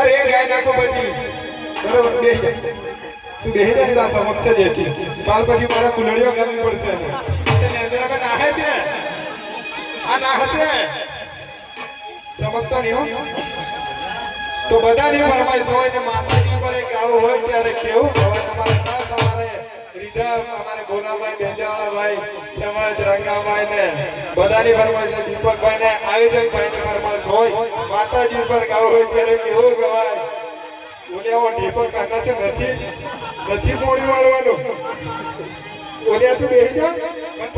અરે એ ગાય નાખો પછી. બરોબર બે તું બેહી જાય ને તારા સમક્ષ જ હતી કાલ પછી મારે કુલડીઓ કરવી પડશે એને. નાખે છે. આ નાખે છે. સમજતો નહીં હો. તો બધાની ફરમાઈશ હોય ને માતાજી પર એક આવું હોય ત્યારે કેવું? હવે તમારે ખાસ અમારે રીધા અમારે ગોલાભાઈ બેજાવાળાભાઈ તેમજ રંગાભાઈ ને બધાની ફરમાઈશ દીપકભાઈ ને આયોજકભાઈ ની ફરમાઈશ હોય. માતાજી પર ગાવ હોય ત્યારે કેવું ગવાય છે નથી નથી મોડી વાળવાનું. ઓલિયા તું બેસી જા મને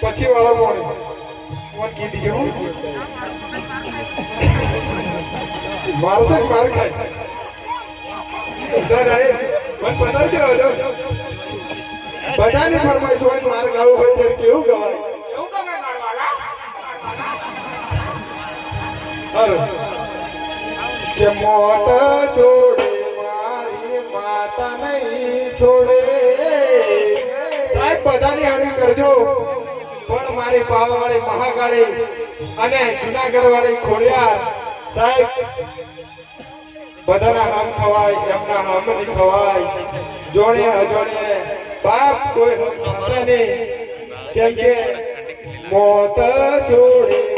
પછી વાળો પોણી. કોણ કીધી હું? મારશે માર ખાય. ના, ના, પતાવી. બધાની ફરમાઈશ હોય મારે ગાવું હોય ત્યારે કેવું ગવાય એવું તમે મારવાલા. કે મોત છોડે મારી માતા નહીં છોડે. સાહેબ બધાની હાડી કરજો. પણ મારી પાવા વાળી મહાકાળી અને જુનાગઢ વાળી ખોડિયાર સાહેબ બધાના નામ ખવાય એમના નામ નહીં ખવાય. જોડે અજોડે. બાપ કોઈ નહીં કેમ કે મોત છોડે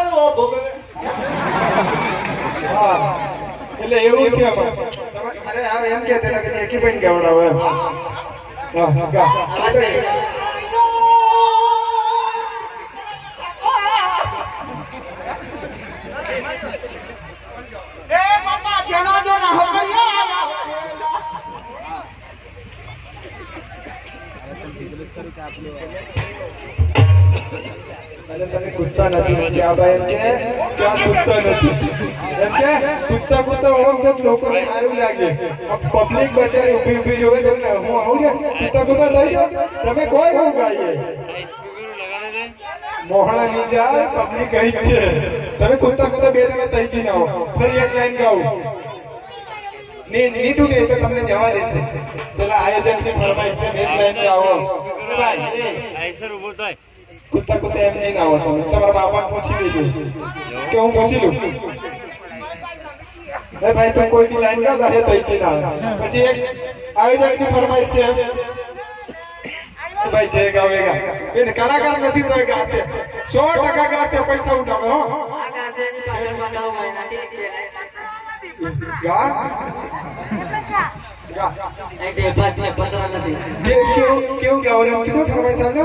ખાટલો ભોગવે હા. એટલે એવું છે અરે આવે એમ કે તેના કે એકી પણ કેવડાવે એમ. હા, હા, ગા. આ તો તને કૂદતા નથી આ ભાઈ એમ કે કૂદતા નથી. એમ કે કૂદતા કૂદતા ઓળખતો જ લોકોને સારું લાગે. પબ્લિક બચારી ઊભી ઊભી જોવે તમને હું આવું છે? કૂદતા કૂદતા થઈ જાઓ. તમે કોઈ હું ગાઈએ? મોહણા ની જાય પબ્લિક ગઈ છે. તમે કૂદતા કૂદતા બે જણા થઈ જઈને આવો ફરી એક લાઈન ગાવું ની ની તો તમને જવા દેશે. પેલા આયોજનની ફરમાઈશ છે એક લાઈન આવો. આઈસર ઊભો થાય. કૂદતા કુતા એમ નહીં આવો તમે તમારા બાપા પૂછી લેજો કે હું પૂછી લઉં. એ ભાઈ તો કોઈ ની લાઈન ના રહે તો ના. પછી એક આયોજકની ફરમાઈશ છે. ભાઈ જે ગાવેગા એને કલાકાર નથી તો ગાશે. સો ટકા ગાશે પૈસા ઉઠાવે હો. આ ગાશે પાછળ મહિના ટીક ગા ગા કેવું કેવું ગાવાનું? કીધું ફરમાઈશ આજો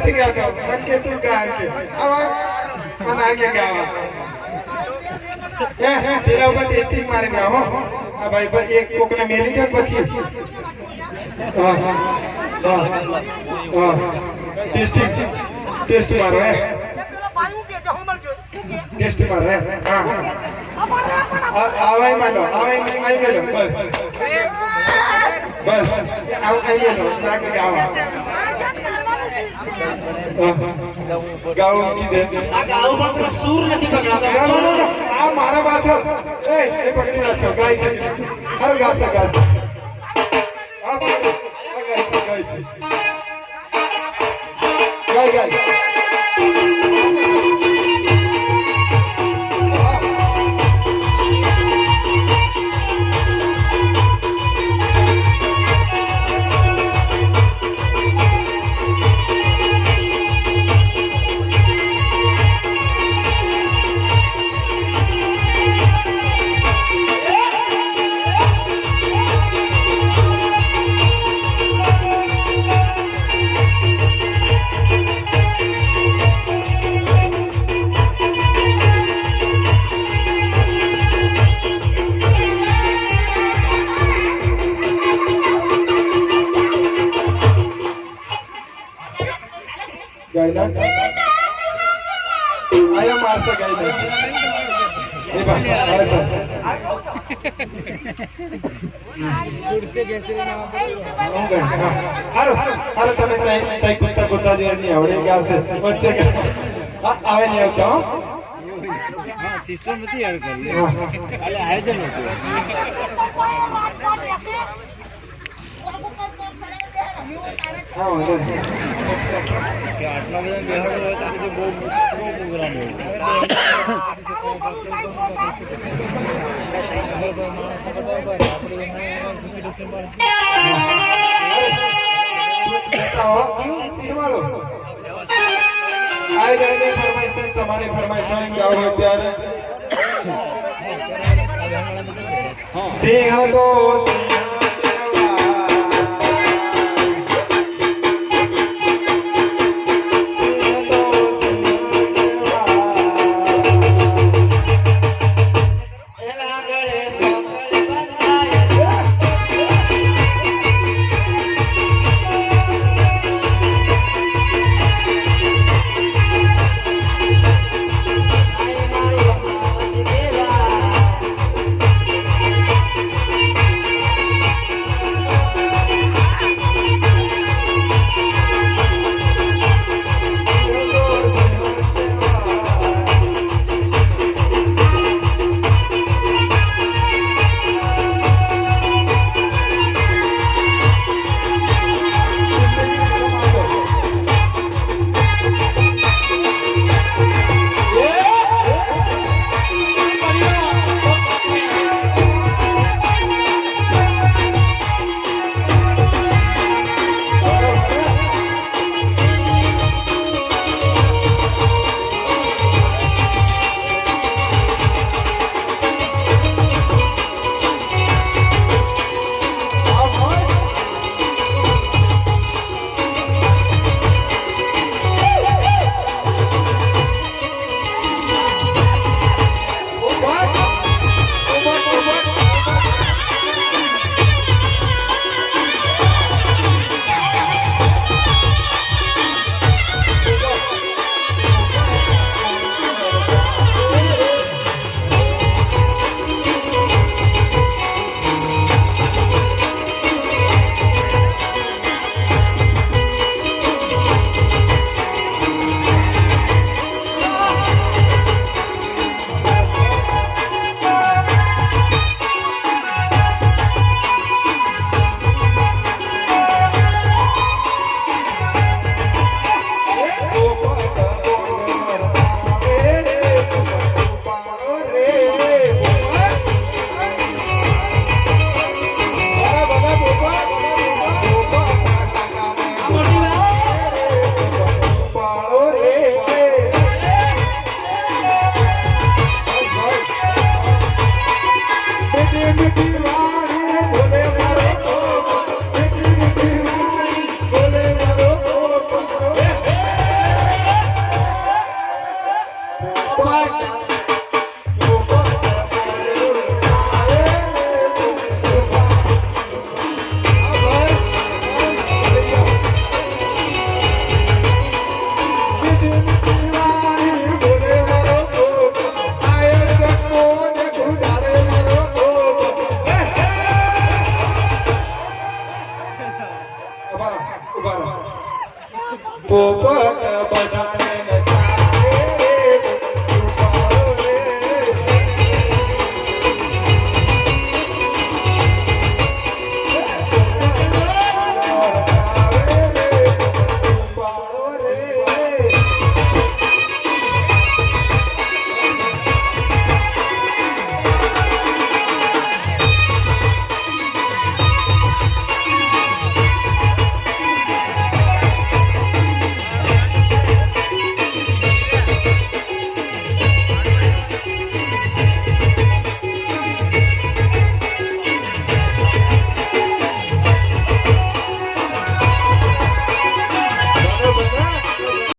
કે કે આવા હે હે પેલા ઉપર ટેસ્ટિંગ મારી ના હો આ ભાઈ ભાઈ એક કોકને મેલી દો ને પછી હા હા હા ટેસ્ટિંગ ટેસ્ટ મારો હે ટેસ્ટ મારો હે હા હા આવાય માનો આવાય આવી ગયો બસ બસ આવ આઈ ગયો નાકે ગાવા ગાવું કીધે આ ગાળો પણ સૂર નથી પકડાતો ના ના ના આ મારા પાછળ એ એ પકડી રાખો ગાય છે હારું ગાશે ગાશે આ ગાય છે ગાય છે ગાય ગાય. હારું તમે તઈ કુત્તા કુત્તા આવડે ગાશે વચ્ચે ગા- આવે નહીં આવતા નથી યાર કરી. એટલે આયોજન હતું આટલા બધા બેહાડો હોય તો બહુ પ્રોગ્રામ બતાવો. તમારી ફરમાઈશ હોય ત્યારે સિંહ તો સિંહ पट बजा